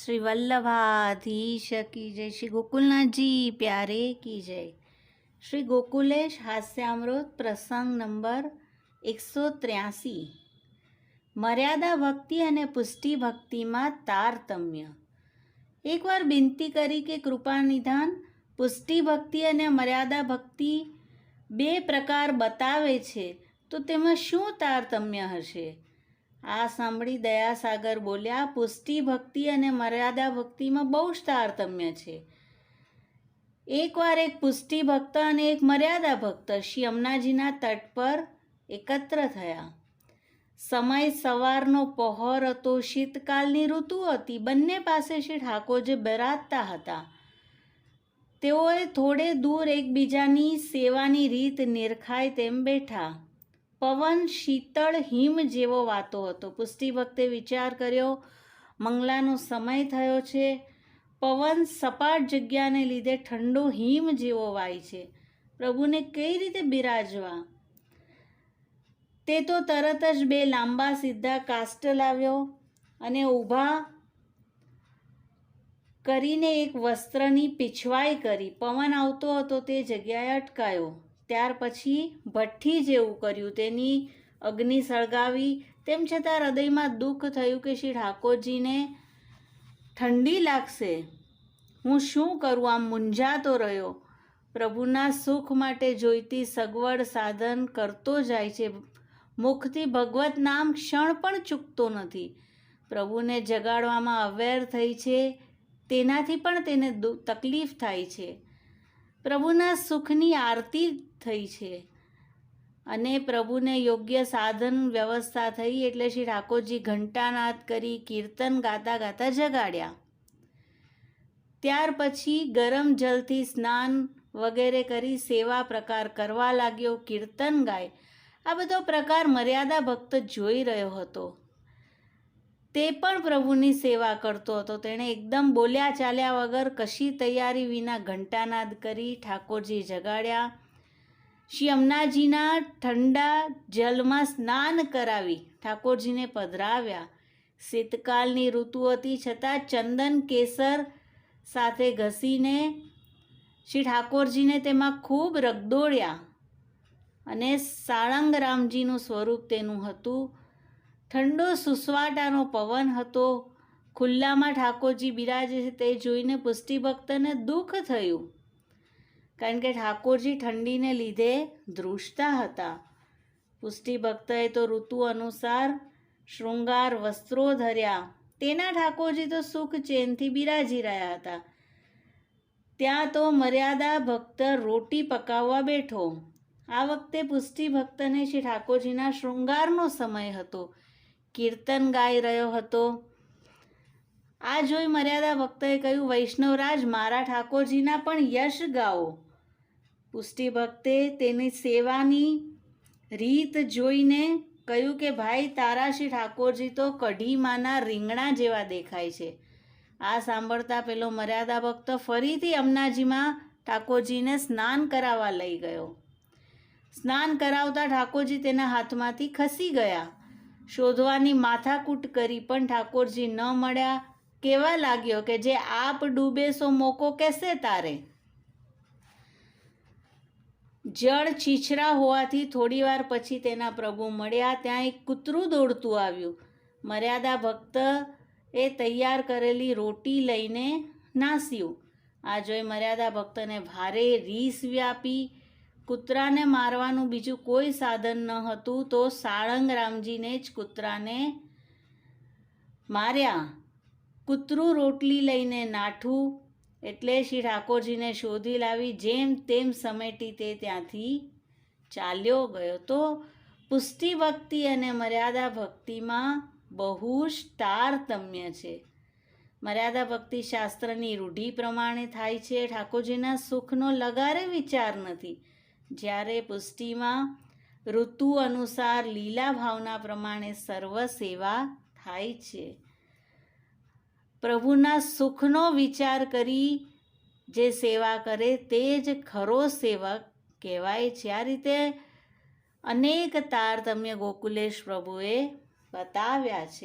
શ્રી વલ્લભાધીશ કી જય. શ્રી ગોકુલનાથજી, પ્યારે કી જય. શ્રી ગોકુલેશ હાસ્યામૃત પ્રસંગ નંબર એકસો ત્ર્યાસી. મર્યાદા ભક્તિ અને પુષ્ટિ ભક્તિમાં તારતમ્ય. એકવાર બિનતી કરી કે કૃપા નિધાન, પુષ્ટિ ભક્તિ અને મર્યાદા ભક્તિ બે પ્રકાર બતાવે છે, તો તેમાં શું તારતમ્ય હશે? આ સાંભળી દયાસાગર બોલ્યા, પુષ્ટિ ભક્તિ અને મર્યાદા ભક્તિમાં બહુ જ તારતમ્ય છે. એકવાર એક પુષ્ટિ ભક્ત અને એક મર્યાદા ભક્ત શ્રી અમનાજીના તટ પર એકત્ર થયા. સમય સવારનો પહોર હતો, શીતકાલની ઋતુ હતી, બંને પાસે શ્રી ઠાકોરજી બરાતતા હતા. તેઓએ થોડે દૂર એકબીજાની સેવાની રીત નિરખાય તેમ બેઠા. પવન શીતળ હિમ જેવો વાતો હતો. પુષ્ટિ વખતે વિચાર કર્યો, મંગલાનો સમય થયો છે. પવન સપાટ જગ્યાને લીધે ઠંડો હિમ જેવો વાય છે. પ્રભુને કઈ રીતે બિરાજવા? તે તો તરત જ બે લાંબા સીધા કાસ્ટ લાવ્યો અને ઊભા કરીને એક વસ્ત્રની પીછવાઈ કરી. પવન આવતો હતો તે જગ્યાએ અટકાયો. ત્યાર પછી ભઠ્ઠી જેવું કર્યું. તેની અગ્નિ સળગાવી. તેમ છતાં હૃદયમાં દુઃખ થયું કે શ્રી ઠાકોરજીને ઠંડી લાગશે. હું શું કરું? આમ મૂંઝાતો રહ્યો. પ્રભુના સુખ માટે જોઈતી સગવડ સાધન કરતો જાય છે. મુખથી ભગવત નામ ક્ષણ પણ ચૂકતો નથી. પ્રભુને જગાડવામાં અવેર થઈ છે. તેનાથી પણ તેને તકલીફ થાય છે. પ્રભુના સુખની આરતી થઈ છે અને પ્રભુને યોગ્ય સાધન વ્યવસ્થા થઈ એટલે શ્રી ઠાકોરજી ઘંટાનાદ કરી કીર્તન ગાતા ગાતા જગાડ્યા. ત્યાર પછી ગરમ જલથી સ્નાન વગેરે કરી સેવા પ્રકાર કરવા લાગ્યો, કીર્તન ગાય. આ બધો પ્રકાર મર્યાદા ભક્ત જોઈ રહ્યો હતો. તે પણ પ્રભુની સેવા કરતો હતો. તેણે એકદમ બોલ્યા ચાલ્યા વગર કશી તૈયારી વિના ઘંટાનાદ કરી ઠાકોરજી જગાડ્યા. શ્રી અમનાજીના ઠંડા જલમાં સ્નાન કરાવી ઠાકોરજીને પધરાવ્યા. શીતકાલની ઋતુ હતી છતાં ચંદન કેસર સાથે ઘસીને શ્રી ઠાકોરજીને તેમાં ખૂબ રગદોળ્યા અને સાળંગ રામજીનું સ્વરૂપ તેનું હતું. ઠંડો સુસવાટાનો પવન હતો. ખુલ્લામાં ઠાકોરજી બિરાજે છે તે જોઈને પુષ્ટિ ભક્તને દુઃખ થયું. કારણ કે ઠાકોરજી ઠંડીને લીધે ધ્રુજતા હતા. પુષ્ટિ ભક્તએ તો ઋતુ અનુસાર શૃંગાર વસ્ત્રો ધર્યા. તેના ઠાકોરજી તો સુખ ચેનથી બિરાજી રહ્યા હતા. ત્યાં તો મર્યાદા ભક્ત રોટી પકાવવા બેઠો. આ વખતે પુષ્ટિ ભક્તને શ્રી ઠાકોરજીના શૃંગારનો સમય હતો. કીર્તન ગાઈ રહ્યો હતો. આ જોઈ મર્યાદા ભક્તએ કહ્યું, વૈષ્ણવરાજ, મારા ઠાકોરજીના પણ યશ ગાઓ. પુષ્ટિ ભક્તે તેની સેવાની રીત જોઈને કહ્યું કે, ભાઈ, તારા ઠાકોરજી તો કઢીમાંના રીંગણા જેવા દેખાય છે. આ સાંભળતા પેલો મર્યાદા ભક્ત ફરીથી અમનાજીમાં ઠાકોરજીને સ્નાન કરાવવા લઈ ગયો. સ્નાન કરાવતા ઠાકોરજી તેના હાથમાંથી ખસી ગયા. શોધવાની માથાકૂટ કરી પણ ઠાકોરજી ન મળ્યા. કેવા લાગ્યો કે જે આપ ડૂબે સો મોકો કેસે તારે? જળ છીછરા હોવાથી થોડીવાર પછી તેના પ્રભુ મળ્યા. ત્યાં એક કૂતરું દોડતું આવ્યું. મર્યાદા ભક્ત એ તૈયાર કરેલી રોટી લઈને નાસ્યું. આ જોઈ મર્યાદા ભક્તને ભારે રીસ વ્યાપી કૂતરાને મારવાનું બીજું કોઈ સાધન ન હતું તો સાળંગ રામજીને જ કૂતરાને માર્યા. કૂતરું રોટલી લઈને નાઠું એટલે શ્રી ઠાકોરજીને શોધી લાવી જેમ તેમ સમેટી તે ત્યાંથી ચાલ્યો ગયો. તો પુષ્ટિ ભક્તિ અને મર્યાદા ભક્તિમાં બહુ જ તારતમ્ય છે. મર્યાદા ભક્તિ શાસ્ત્રની રૂઢિ પ્રમાણે થાય છે. ઠાકોરજીના સુખનો લગારે વિચાર નથી. જ્યારે પુષ્ટિમાં ઋતુ અનુસાર લીલા ભાવના પ્રમાણે સર્વ સેવા થાય છે. પ્રભુના સુખનો વિચાર કરી જે સેવા કરે તે જ ખરો સેવક કહેવાય છે. આ રીતે અનેક તારતમ્ય ગોકુલેશ પ્રભુએ બતાવ્યા છે.